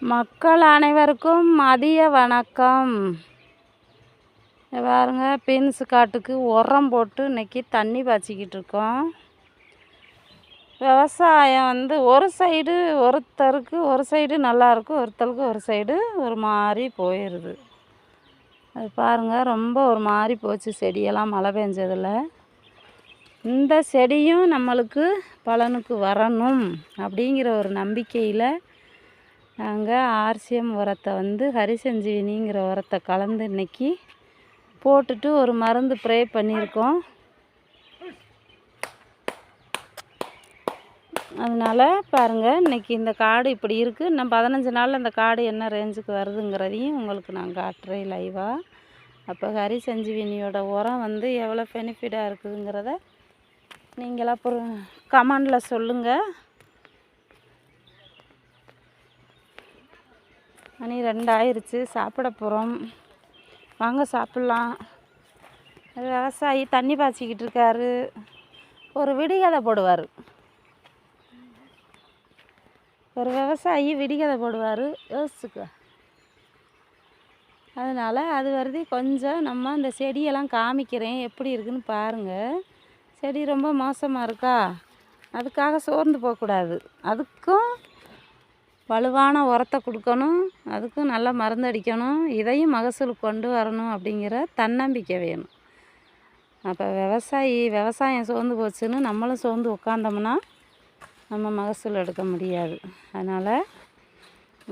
மக்கள் அனைவருக்கும் மதிய வணக்கம். பாருங்க பீன்ஸு காட்டுக்கு உரம் போட்டு இன்றைக்கி தண்ணி பாய்ச்சிக்கிட்டு இருக்கோம். விவசாயம் வந்து ஒரு சைடு ஒருத்தருக்கு ஒரு சைடு நல்லா இருக்கும் ஒருத்தருக்கு ஒரு சைடு ஒரு மாதிரி போயிடுது அது பாருங்கள் ரொம்ப ஒரு மாதிரி போச்சு செடியெல்லாம் மழை பெஞ்சதில். இந்த செடியும் நம்மளுக்கு பலனுக்கு வரணும் அப்படிங்கிற ஒரு நம்பிக்கையில் நாங்கள் ஆர்சிஎம் உரத்தை வந்து ஹரிசஞ்சீவினிங்கிற உரத்தை கலந்து இன்றைக்கி போட்டுட்டு ஒரு மருந்து ப்ரே பண்ணியிருக்கோம். அதனால் பாருங்கள் இன்னைக்கு இந்த காடு இப்படி இருக்குது இன்னும் பதினஞ்சு நாளில் இந்த காடு என்ன ரேஞ்சுக்கு வருதுங்கிறதையும் உங்களுக்கு நான் காட்டுறேன் லைவாக அப்போ ஹரி சஞ்சீவினியோட உரம் வந்து எவ்வளோ பெனிஃபிட்டாக இருக்குதுங்கிறத நீங்களாக அப்புறம் கமெண்டில் சொல்லுங்கள் மணி ரெண்டாயிருச்சு சாப்பிட போகிறோம் வாங்க சாப்பிட்லாம். விவசாயி தண்ணி பாய்ச்சிக்கிட்டு இருக்காரு. ஒரு விடிகதை போடுவார். ஒரு விவசாயி விடிகதை போடுவார். யோசிச்சுக்க. அதனால் அது வருது கொஞ்சம் நம்ம இந்த செடியெல்லாம் காமிக்கிறேன் எப்படி இருக்குன்னு பாருங்கள் செடி ரொம்ப மோசமாக இருக்கா? அதுக்காக சோர்ந்து போகக்கூடாது. அதுக்கும் வலுவான உரத்தை கொடுக்கணும். அதுக்கும் நல்லா மருந்தடிக்கணும் இதையும் மகசூல் கொண்டு வரணும் அப்படிங்கிற தன்னம்பிக்கை வேணும். அப்போ விவசாயி விவசாயம் சோர்ந்து போச்சுன்னு நம்மளும் சோர்ந்து உட்காந்தோம்னா நம்ம மகசூல் எடுக்க முடியாது. அதனால்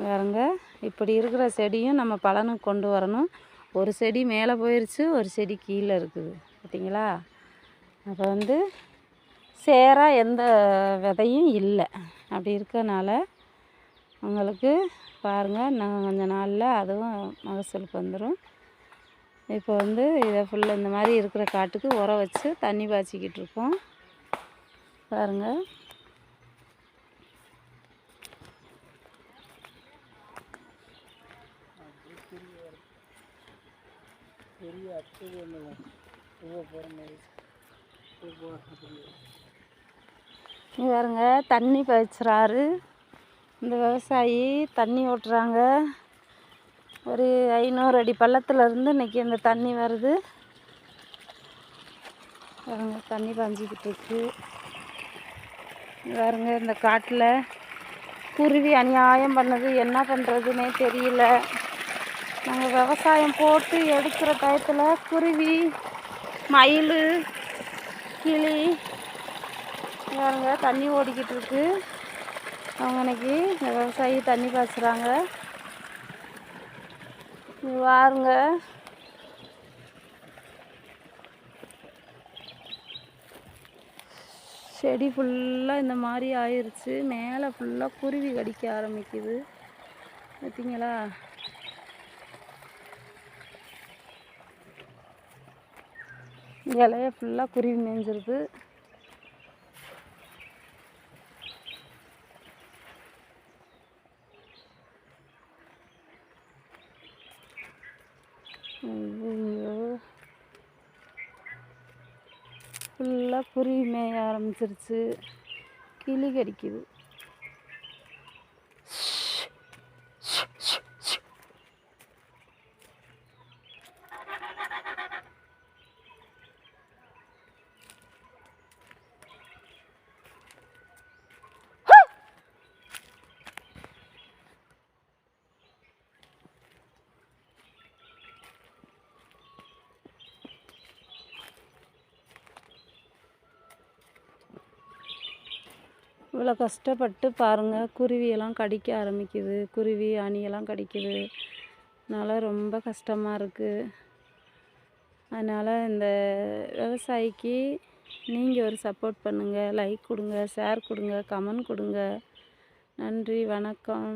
பாருங்க இப்படி இருக்கிற செடியும் நம்ம பலனுக்கு கொண்டு வரணும். ஒரு செடி மேலே போயிடுச்சு ஒரு செடி கீழே இருக்குது. பார்த்தீங்களா? அப்போ வந்து சேராக எந்த விதையும் இல்லை. அப்படி இருக்கனால உங்களுக்கு பாருங்கள் நாங்கள் கொஞ்ச நாளில் அதுவும் மகசூலுக்கு வந்துடும் இப்போ வந்து இதை ஃபுல்லாக இந்த மாதிரி இருக்கிற காட்டுக்கு உரம் வச்சு தண்ணி பாய்ச்சிக்கிட்டு இருக்கோம். பாருங்கள் பாருங்க தண்ணி பாய்ச்சுறாரு. இந்த விவசாயி தண்ணி ஓட்டுறாங்க. ஒரு ஐநூறு அடி பள்ளத்துலேருந்து இருந்து இன்னைக்கு இந்த தண்ணி வருது. பாருங்க தண்ணி பாஞ்சிக்கிட்டு இருக்கு. பாருங்க இந்த காட்டில் குருவி அநியாயம் பண்ணது. என்ன பண்ணுறதுனே தெரியல. நாங்கள் விவசாயம் போட்டு எடுக்கிற டயத்தில் குருவி மயில் கிளி பாருங்க தண்ணி ஓடிக்கிட்டு இருக்குது அவங்க அன்னைக்கு விவசாயி தண்ணி பாய்ச்சுறாங்க. வாருங்க. செடி ஃபுல்லாக இந்த மாதிரி ஆயிடுச்சு மேலே ஃபுல்லாக குருவி கடிக்க ஆரம்பிக்குது. பார்த்தீங்களா இலைய ஃபுல்லாக குருவி மேய்ஞ்சிருது ஃபுல்லாக குருவி மேய ஆரம்பிச்சிருச்சு. கிளி கடிக்குது. இவ்வளோ கஷ்டப்பட்டு பாருங்கள் குருவியெல்லாம் கடிக்க ஆரம்பிக்குது. குருவி அணியெல்லாம் கடிக்குது. அதனால் ரொம்ப கஷ்டமாக இருக்குது அதனால் இந்த விவசாயிக்கு நீங்கள் ஒரு சப்போர்ட் பண்ணுங்கள் லைக் கொடுங்க ஷேர் கொடுங்க கமெண்ட் கொடுங்க. நன்றி வணக்கம்.